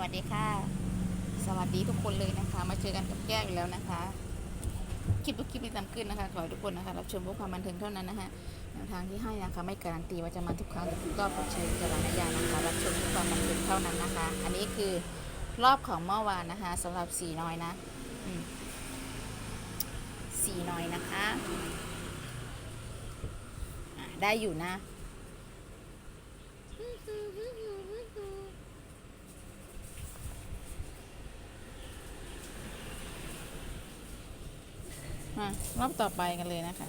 วัสดีค่ะ สวัสดีทุกคนเลยนะคะ มาเจอกันกับแก้วอีกแล้วนะคะ คลิปทุกคลิปที่ตามขึ้นนะคะ ขอให้ทุกคนนะคะรับชมเพื่อความบันเทิงเท่านั้นนะคะแนวทางที่ให้นะคะไม่การันตีว่าจะมาทุกครั้งแต่ทุกรอบโปรดใช้วิจารณญาณนะคะรับชมเพื่อความบันเทิงเท่านั้นนะคะ อันนี้คือรอบของเมื่อวานนะคะสำหรับสีน้อยนะสีน้อยนะคะได้อยู่นะ รอบต่อไปกันเลยนะคะ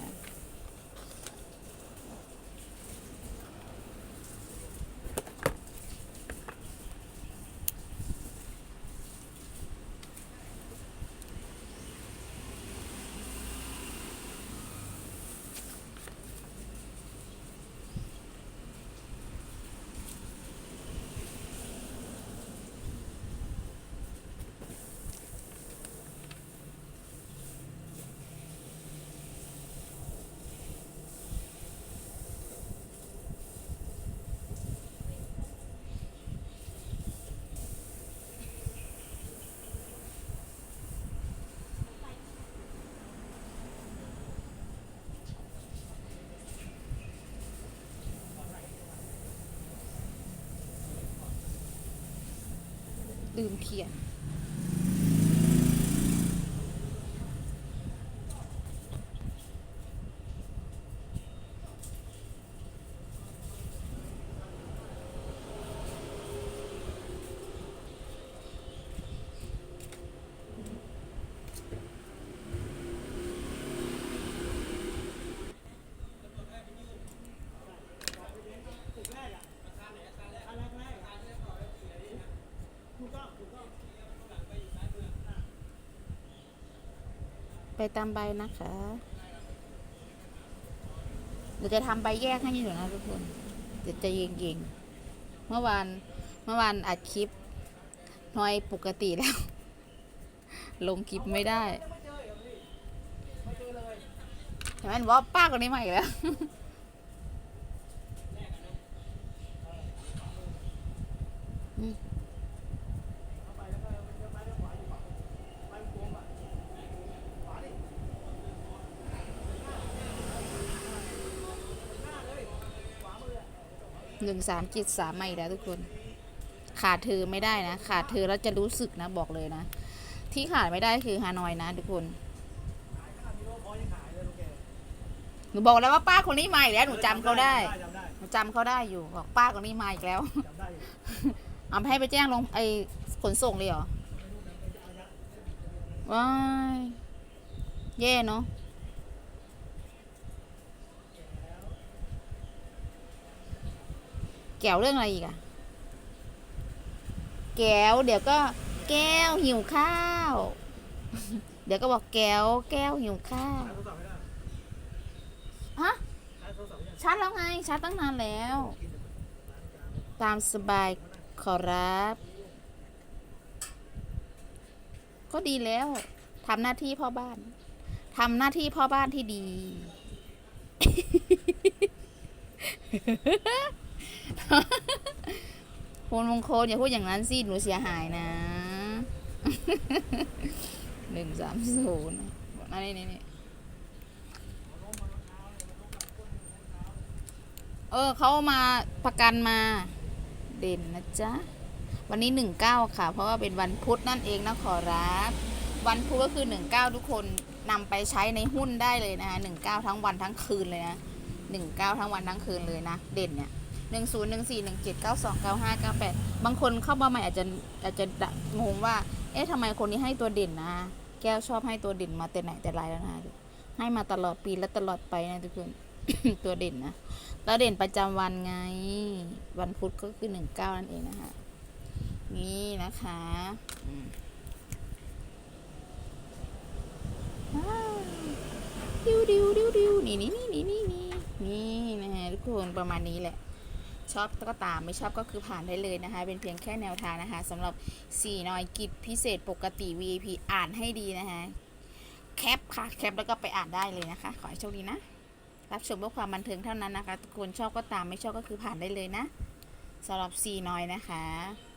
ลืมเขียน ไปตามใบนะคะเดี๋ยวจะทำใบแยกให้อยู่นะทุกคน เดี๋ยวจะเย็งๆ เมื่อวานเมื่อวานอัดคลิปน้อยปกติแล้ว ลงคลิปไม่ได้เห็นไมบอกว่าป้าคนนี้มาอีกแล้ว หนึ่งสามจิตสามไม่แล้วทุกคน ขาดเธอไม่ได้นะ ขาดเธอแล้วจะรู้สึกนะบอกเลยนะ ที่ขาดไม่ได้คือฮานอยนะ ทุกคนหนูบอกแล้วว่าป้าคนนี้มาอีกแล้วหนูจำเขาได้หนูจำเขาได้อยู่บอกป้าคนนี้มาอีกแล้วจำได้อยู่เอาให้ไปแจ้งลงไอ้ขนส่งเลยเหรอว้ายแย่เนาะ แก้วเรื่องอะไรอีกอะแก้ว เดี๋ยวก็ แก้วหิวข้าว เดี๋ยวก็บอกแก้ว แก้วหิวข้าวใช้โทรศัพท์ไม่ได้ฮะใช้โทรศัพท์ไม่ได้ชาร์จแล้วไงชาร์จตั้งนานแล้ว ตามสบายขอรับ ก็ดีแล้วทำหน้าที่พ่อบ้านทำหน้าที่พ่อบ้านที่ดี คุณมงคลอย่าพูดอย่างนั้นสิหนูเสียหายนะหนึ่งสามศูนย์นี่นี่นี่เออเขามาประกันมาเด่นนะจ๊ะ วันนี้หนึ่งเก้าค่ะ เพราะว่าเป็นวันพุธนั่นเองนะขอรับ วันพุธก็คือหนึ่งเก้าทุกคนนำไปใช้ในหุ้นได้เลยนะคะหนึ่งเก้าทั้งวันทั้งคืนเลยนะหนึ่งเก้าทั้งวันทั้งคืนเลยนะ เด่นเนี่ย หนึ่งศูนย์หนึ่งสี่หนึ่งเจ็ดเก้าสองเก้าห้าเก้าแปดบางคนเข้ามาใหม่อาจจะอาจจะงงว่า เอ๊ะทำไมคนนี้ให้ตัวเด่นนะ แก้วชอบให้ตัวเด่นมาแต่ไหนแต่ไรแล้วนะให้มาตลอดปีและตลอดไปนะทุกคนตัวเด่นนะแล้วเด่นประจำวันไง วันพุธก็คือหนึ่งเก้านั่นเองนะคะ นี่นะคะดิวดิวดิวดิวนี่นี่นี่นี่นี่นี่นะฮะทุกคนประมาณนี้แหละ ชอบก็ตามไม่ชอบก็คือผ่านได้เลยนะคะ เป็นเพียงแค่แนวทางนะคะสำหรับสี่นอยกิจพิเศษปกติ VIP อ่านให้ดีนะคะแคปค่ะ แคปแล้วก็ไปอ่านได้เลยนะคะ ขอให้โชคดีนะ รับชมเพื่อความบันเทิงเท่านั้นนะคะทุกคนชอบก็ตามไม่ชอบก็คือผ่านได้เลยนะสำหรับซีน้อยนะคะ